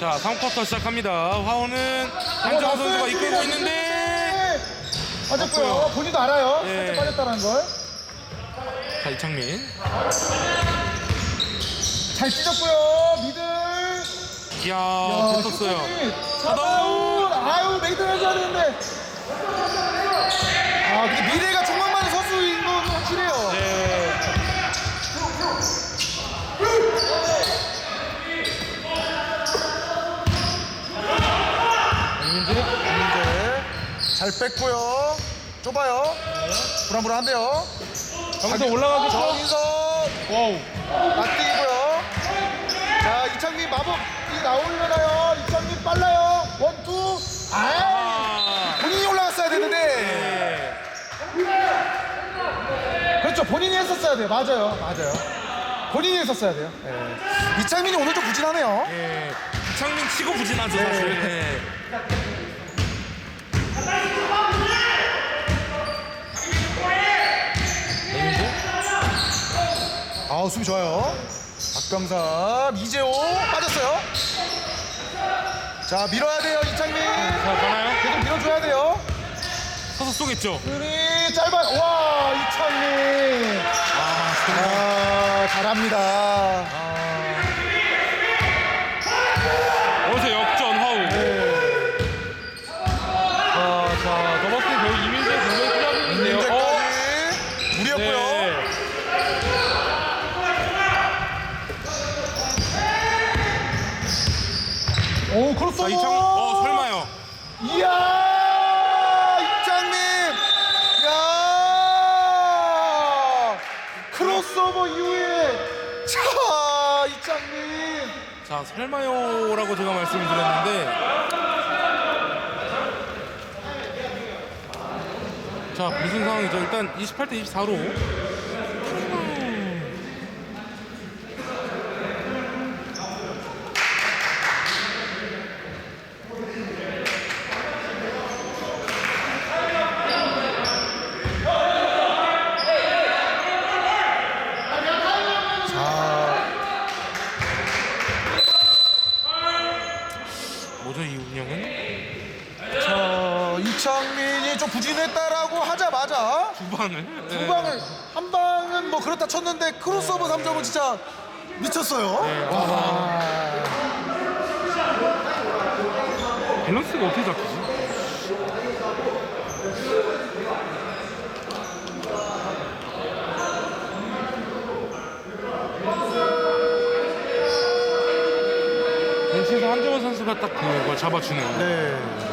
자, 3쿼터 시작합니다. 화원은 한정 어, 선수가 이끌고. 있는데 빠졌고요. 맞고요. 본인도 알아요. 예. 살짝 빠졌다는 걸. 자, 이창민. 잘 찢었고요. 미들. 이야, 야, 붙었어요. 차다운. 아유, 메이드 해줘야 되는데. 아, 근데 미래가 정말 많은 선수인 건 확실해요. 네. 이민재, 이민재. 잘 뺐고요. 좁아요. 불안불안한데요. 여기서 올라가고. 정인석. 와우. 맞뛰고요. 자, 이창민 마법 이 나오려나요? 이창민 빨라요. 원, 투. 아, 아. 본인이 올라갔어야 되는데. 네. 그렇죠. 본인이 했었어야 돼요. 맞아요. 맞아요. 본인이 했었어야 돼요. 예. 이창민이 오늘 좀 부진하네요. 예. 이창민 치고 부진하죠, 사실. 네. 이민재? 아우, 수비 좋아요. 박병삼, 이재호 빠졌어요. 자, 밀어야 돼요, 이창민. 자, 가나요? 계속 밀어줘야 돼요. 서서 쏘겠죠? 그리 짧아. 와, 이창민. 아, 정말. 아, 잘합니다. 어디서 역전, 화우. 아, 자, 더버스 배우 이민재 굉장히 필요하고 있는데요. 어? 이민재까지 무리였고요. 네. 오, 크로스 자, 이창민. 어, 설마요. 이야, 이창민. 야, 크로스오버 이후에 자, 이창민. 자, 설마요라고 제가 말씀을 드렸는데. 자, 무슨 상황이죠? 일단 28대 24로. 자, 뭐죠, 이 운영은? 자, 이창민이 좀 부진했다라고 하자마자 두 방을. 두 네. 방을 한 방은 뭐 그렇다 쳤는데 크로스오버 3점은 진짜 미쳤어요. 밸런스가 어떻게 잡히지? 벤치에서 한정원 선수가 딱 그걸 잡아주네요. 네.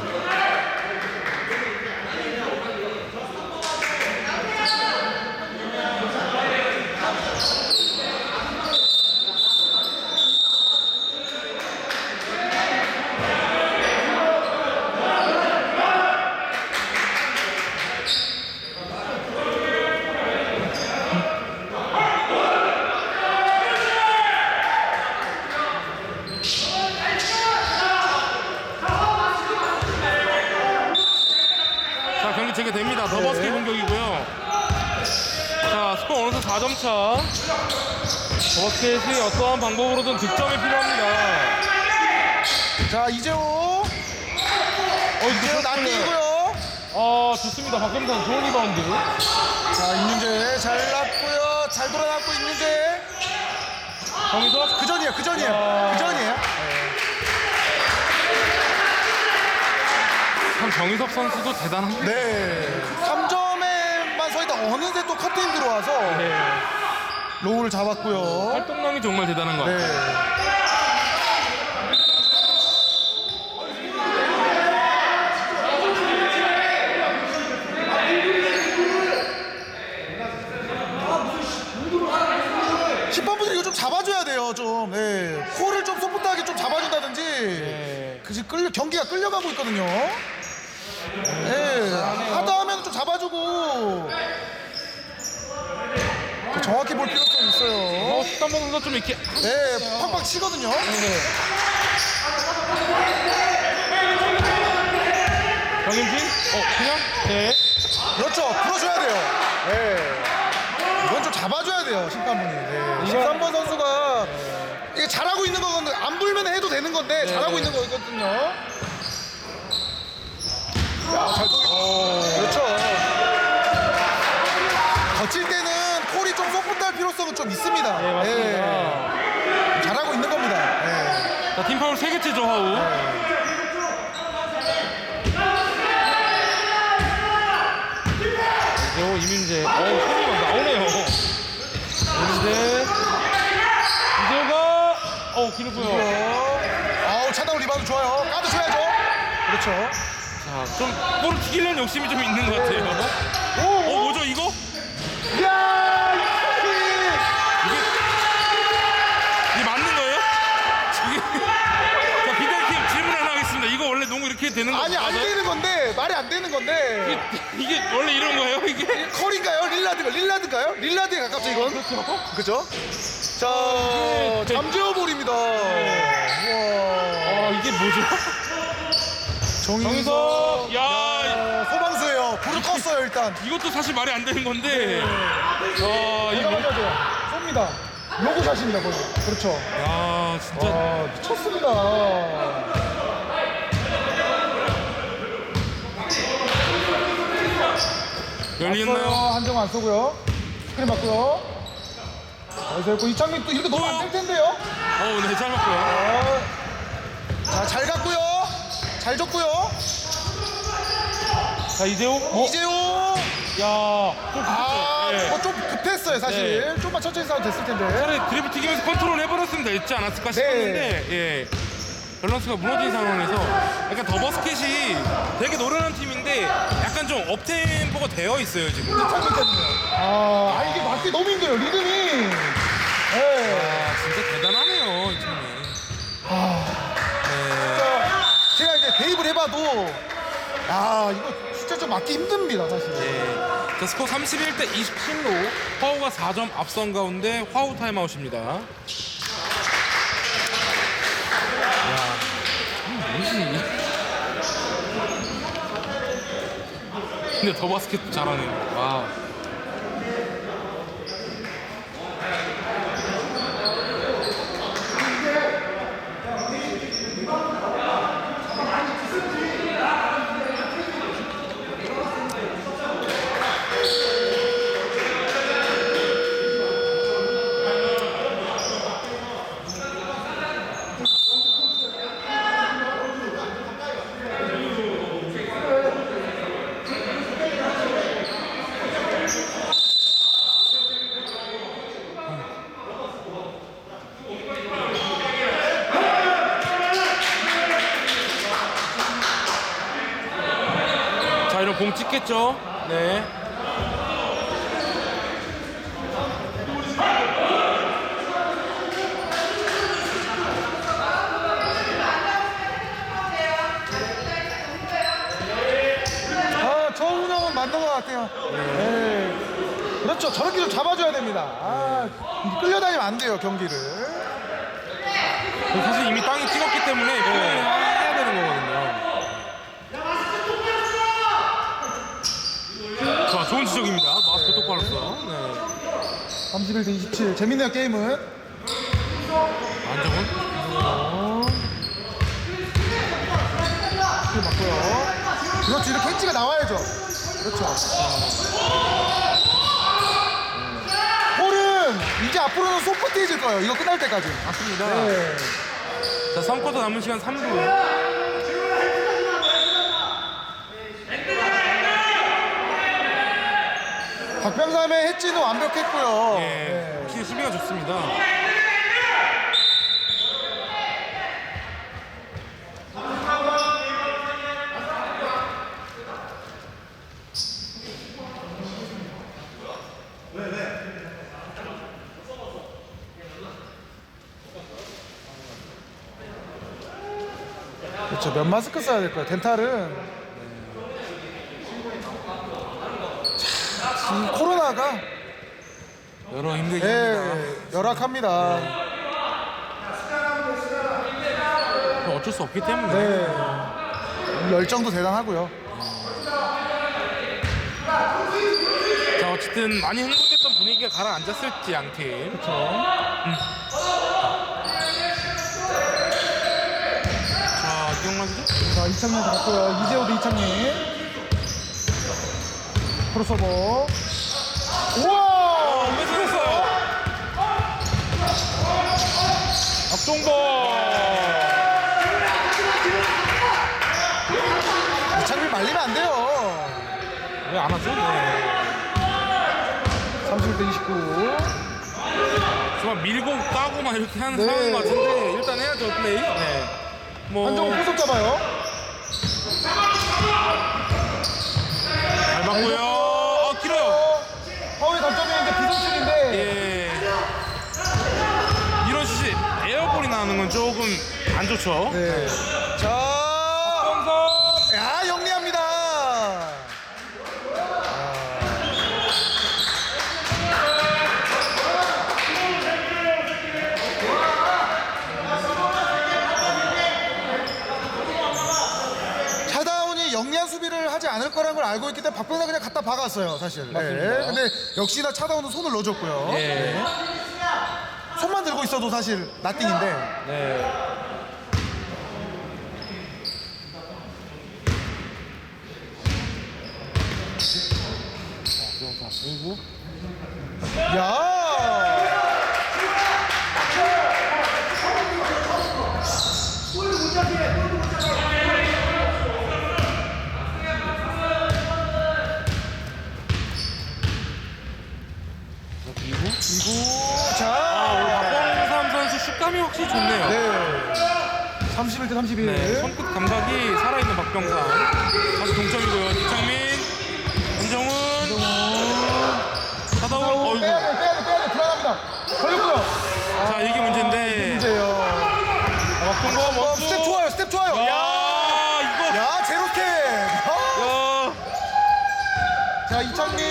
자 경기 재개됩니다. 더버스켓 공격이고요. 자 스코어 어느새 4점 차. 더버스켓이 어떠한 방법으로든 득점이 필요합니다. 자, 이재호. 어 이재호 낚이고요. 아 좋습니다. 박범선 좋은 리바운드. 자, 임윤재 잘 놨고요. 잘 돌아놨고 임윤재. 거기서 그 전이에요. 그 전이에요. 야. 그 전이에요. 참 정희석 선수도 대단합니다. 네. 3점에만 서 있다 어느새 또 커팅 들어와서 네. 로우를 잡았고요. 활동량이 정말 대단한 것 같아요. 네. 심판분들이 이거 좀 잡아줘야 돼요, 좀. 네. 코를 좀 소프트하게 좀 잡아준다든지. 네. 그지 끌려 경기가 끌려가고 있거든요. 네. 하다 하면 좀 잡아주고. 더 정확히 볼 필요성이 있어요. 어, 수단번 선수가 좀 이렇게 네, 팍팍 치거든요. 박임진? 어, 그냥? 네. 그렇죠. 풀어줘야 돼요. 네. 이건 좀 잡아줘야 돼요, 심판분이. 네. 13번 선수가 이게 이게 잘하고 있는 거거든요. 안 불면 해도 되는 건데 네, 잘하고 네. 있는 거거든요. 야, 잘. 어. 그렇죠. 거칠 때는 콜이 좀 소프트할 필요성은 좀 있습니다. 네, 맞습니다. 예. 잘하고 있는 겁니다. 예. 자, 팀 파울 3개째죠, 하우. 이재호, 이민재. 어우, 손이 막 나오네요. 이민재. 이재호가, 어우, 기르고요. 아우 차다운 리바운드 좋아요. 까도 줘야죠. 그렇죠. 자, 좀, 볼을 튀기려는 욕심이 좀 있는 것 같아요. 오, 어, 오. 뭐죠, 이거? 야, 이 이게, 이게 맞는 거예요? 이게, 자, 비달팀 질문 하나 하겠습니다. 이거 원래 농구 이렇게 되는 거 아니 안 맞아요? 되는 건데 말이 안 되는 건데 이게, 원래 이런 거예요, 이게? 컬인가요? 릴라드가 릴라드인가요? 릴라드에 가깝죠 이건? 그렇죠. 그죠? 자 이게- 잠재워볼입니다. 우와. 아, 이게 뭐죠? 정인석. 야, 어, 소방수예요. 불을 껐어요 일단. 이것도 사실 말이 안 되는 건데. 아, 이거 이거. 맞아요. 쏩니다. 로고 샷입니다 거기. 그렇죠. 야, 진짜. 아 미쳤습니다. 열리겠나요? 맞어요. 한정 안 쏘고요. 스크린 맞고요. 했고 이창민 또 이렇게 너무 안 될 텐데요. 어, 네, 잘 맞고요. 자잘 갔고요. 잘 줬고요. 자, 이재호. 어, 이재호. 야, 좀 아, 예. 그거 좀 급했어요, 사실. 좀만 천천히 싸도 됐을 텐데. 차라리 드리블 튀기면서 컨트롤 해버렸으면 되지 않았을까 싶었는데, 예. 밸런스가 무너진 상황에서 약간 더버스켓이 되게 노련한 팀인데 약간 좀 업템포가 되어 있어요, 지금. 아, 아, 이게 맞기 너무 힘들어요, 리듬이. 예. 아, 진짜 해봐도, 야, 이거 진짜 좀 맞기 힘듭니다, 사실. 네. 자, 스코어 31대 27로 화우가 4점 앞선 가운데 화우 타임아웃입니다. 야, 음, 뭐지? 근데 더 바스켓 잘하네요. 와. 자, 찍겠죠? 네. 아, 저 운영은 맞는 것 같아요. 네. 그렇죠. 저렇게 좀 잡아줘야 됩니다. 아, 끌려다니면 안 돼요, 경기를. 그리고 사실 이미 땅이 찍었기 때문에 플레이를 해야 되는 거거든요. 좋은 지적입니다. 마스크 똑바로 써. 네. 31대 27. 재밌네요, 게임은. 안정은? 스킬 맞고요. 그렇죠. 이렇게 엣지가 나와야죠. 그렇죠. 홀은 이제 앞으로는 소프트해질 거예요. 이거 끝날 때까지. 맞습니다. 네. 자, 3쿼터 남은 시간 3분. 박병삼의 해지는 완벽했고요. 예. 네. 확실히 수비가 좋습니다. 그렇죠. 면 마스크 써야 될 거예요. 덴탈은 지금 코로나가 여러 힘들게 예, 열악합니다. 네. 어쩔 수 없기 때문에 네. 열정도 대단하고요. 자 어쨌든 많이 흥분됐던 분위기가 가라앉았을지 양팀 그렇죠. 음. 자 이경만 선수 자, 이창민 갔고요. 이재호도 이창민. 크로스오버. 우와! 뺏어냈어요. 박종범. 이창민 말리면 안 돼요. 왜안 하죠? 네. 31대 29. 정말 밀고 까고 막 이렇게 하는 네. 상황인 것 같은데 일단 해야죠 플레이. 네. 뭐 한정우 포석 잡아요. 잘 맞고요. 어 길어요. 어, 파울이 던점이었는데 비선출인데. 예. 이런 시 에어볼이 나오는 건 조금 안 좋죠. 네. 자. 야 영리합니다. 차다운이 영리한 수비를 하지 않을 거라는 걸 알고 있기 때문에 박병사 그냥 갖다 박았어요 사실. 네. 맞습니다. 근데 역시나 차다운은 손을 넣어줬고요. 예. 손만 들고 있어도 사실 나띵인데. 네. 그리고 야. 그리고 그리고 자. 박범삼 선수 슛감이 확실히 좋네요. 네. 31대 31. 네, 손끝 감각이 살아있는 박병상. 다시 동점이고요. 이창민, 안정훈, 사다운, 어이구. 빼야 돼, 빼야 돼, 빼야 돼. 불안합니다. 걸렸고요. 자, 이게 문제인데. 문제요. 어, 원투. 스텝 좋아요, 스텝 좋아요. 야, 이거. 야, 제로 스텝. 어. 야. 자, 이창민.